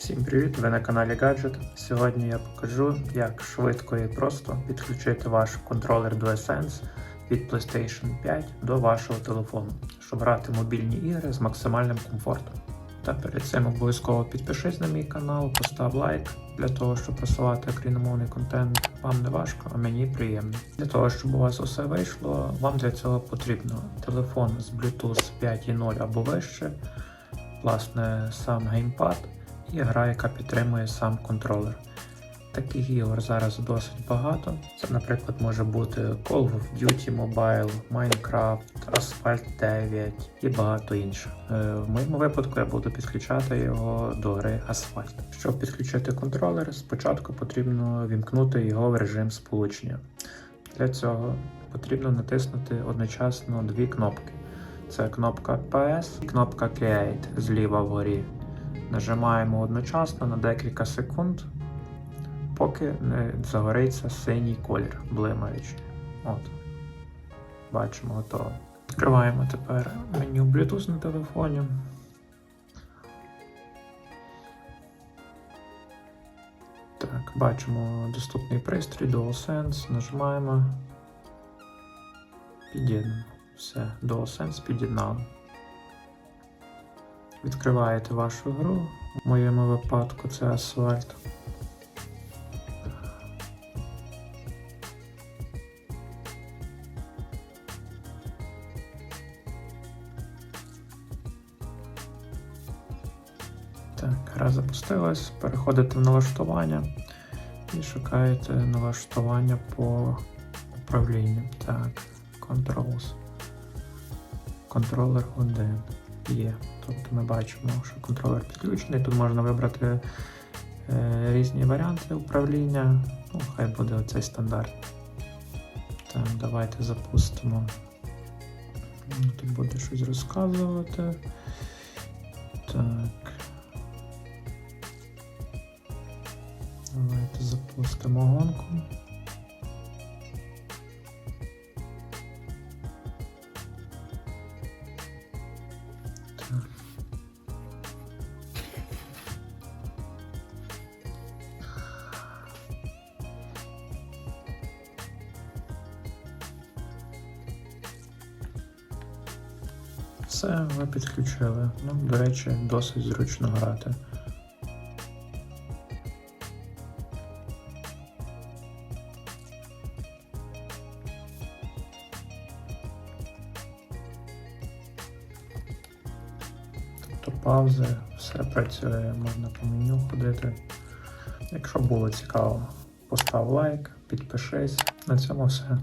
Всім привіт! Ви на каналі Gadget. Сьогодні я покажу, як швидко і просто підключити ваш контролер DualSense від PlayStation 5 до вашого телефону, щоб грати мобільні ігри з максимальним комфортом. Та перед цим обов'язково підпишись на мій канал, постав лайк для того, щоб просувати україномовний контент. Вам не важко, а мені приємно. Для того, щоб у вас усе вийшло, вам для цього потрібно телефон з Bluetooth 5.0 або вище, власне, сам геймпад і гра, яка підтримує сам контролер. Таких ігор зараз досить багато. Це, наприклад, може бути Call of Duty Mobile, Minecraft, Asphalt 9 і багато інших. Е, В моєму випадку я буду підключати його до гри Asphalt. Щоб підключити контролер, спочатку потрібно вімкнути його в режим сполучення. Для цього потрібно натиснути одночасно дві кнопки. Це кнопка PS і кнопка Create зліва вгорі. Нажимаємо одночасно на декілька секунд, поки не загориться синій колір, блимаючий. От. Бачимо, готово. Відкриваємо тепер меню Bluetooth на телефоні. Так, бачимо доступний пристрій DualSense, нажимаємо. Під'єднуємо. Все, DualSense під'єднали. Відкриваєте вашу гру. В моєму випадку це асфальт. Так, гра запустилась. Переходите в налаштування і шукаєте налаштування по управлінню. Так, Controls. Контролер 1 є. Тобто ми бачимо, що контролер підключений. Тут можна вибрати е, різні варіанти управління. Ну, хай буде оцей стандарт. Так, давайте запустимо. Ну, Тут буде щось розказувати. Так. Давайте запустимо гонку. Так. Все, ви підключили. Ну, до речі, досить зручно грати. Тобто паузи, все працює, можна по меню ходити. Якщо було цікаво, постав лайк, підпишись. На цьому все.